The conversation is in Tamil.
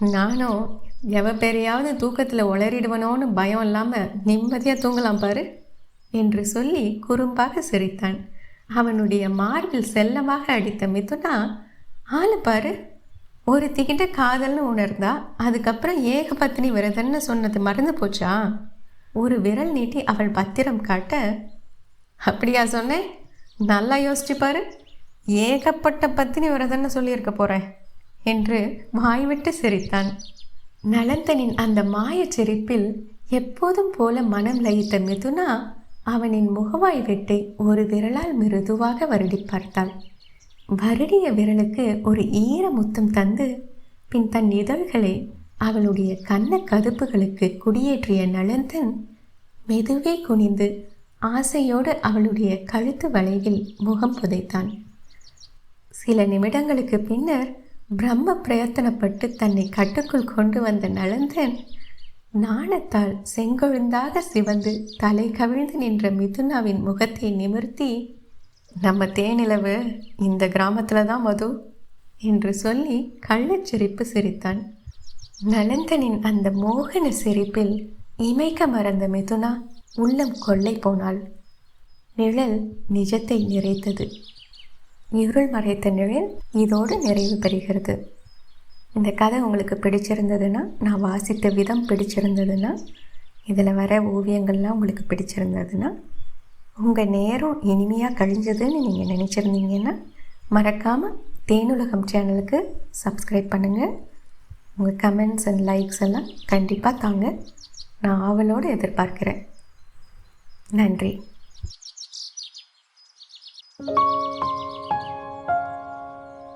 நானும் எவ பெரியாவது தூக்கத்தில் உளறிடுவனோன்னு பயம் இல்லாமல் நிம்மதியாக தூங்கலாம் பாரு என்று சொல்லி குறும்பாக சிரித்தான். அவனுடைய மார்பில் செல்லமாக அடித்த மிதுனா ஆளு பாரு ஒரு திகிட்ட காதல்னு உணர்ந்தா அதுக்கப்புறம் ஏகபத்தினி விரதன்னு சொன்னது மறந்து போச்சா? ஒரு விரல் நீட்டி அவள் பத்திரம் காட்ட அப்படியா சொன்னேன்? நல்லா யோசிச்சுப்பாரு ஏகப்பட்ட பத்தினி விரதன்னு சொல்லியிருக்க போகிறேன் என்று வாய்விட்டு சிரித்தான். நலந்தனின் அந்த மாயச் சிரிப்பில் எப்போதும் போல மனம் லயித்த மிதுனா அவனின் முகவாய் வெட்டை ஒரு விரலால் மிருதுவாக வருடி பார்த்தாள். வருடிய விரலுக்கு ஒரு ஈர முத்தம் தந்து பின் தன் இதழ்களை அவளுடைய கன்ன கதுப்புகளுக்கு குடியேற்றிய நலந்தன் மெதுவே குனிந்து ஆசையோடு அவளுடைய கழுத்து வளைவில் முகம் புதைத்தான். சில நிமிடங்களுக்கு பின்னர் பிரம்ம பிரயத்தனப்பட்டு தன்னை கட்டுக்குள் கொண்டு வந்த நலந்தன் நாணத்தால் செங்கொழுந்தாக சிவந்து தலை கவிழ்ந்து நின்ற மிதுனாவின் முகத்தை நிமிர்த்தி நம்ம தேனிலவு இந்த கிராமத்தில் தான் மது என்று சொல்லி கள்ளச்சிரிப்பு சிரித்தான். நலந்தனின் அந்த மோகன சிரிப்பில் இமைக்க மறந்த மிதுனா உள்ளம் கொள்ளை போனாள். நிழல் நிஜத்தை நிறைத்தது. இருள் மறைத்த நிழல் இதோடு நிறைவு பெறுகிறது. இந்த கதை உங்களுக்கு பிடிச்சிருந்ததுன்னா நான் வாசித்த விதம் பிடிச்சிருந்ததுன்னா இதில் வர ஓவியங்கள்லாம் உங்களுக்கு பிடிச்சிருந்ததுன்னா உங்கள் நேரம் இனிமையாக கழிஞ்சதுன்னு நீங்கள் நினச்சிருந்தீங்கன்னா மறக்காமல் தேனுலகம் சேனலுக்கு சப்ஸ்கிரைப் பண்ணுங்கள் உங்கள் கமெண்ட்ஸ் அண்ட் லைக்ஸ் எல்லாம் கண்டிப்பாக தாங்க நான் ஆவலோடு எதிர்பார்க்கிறேன். நன்றி.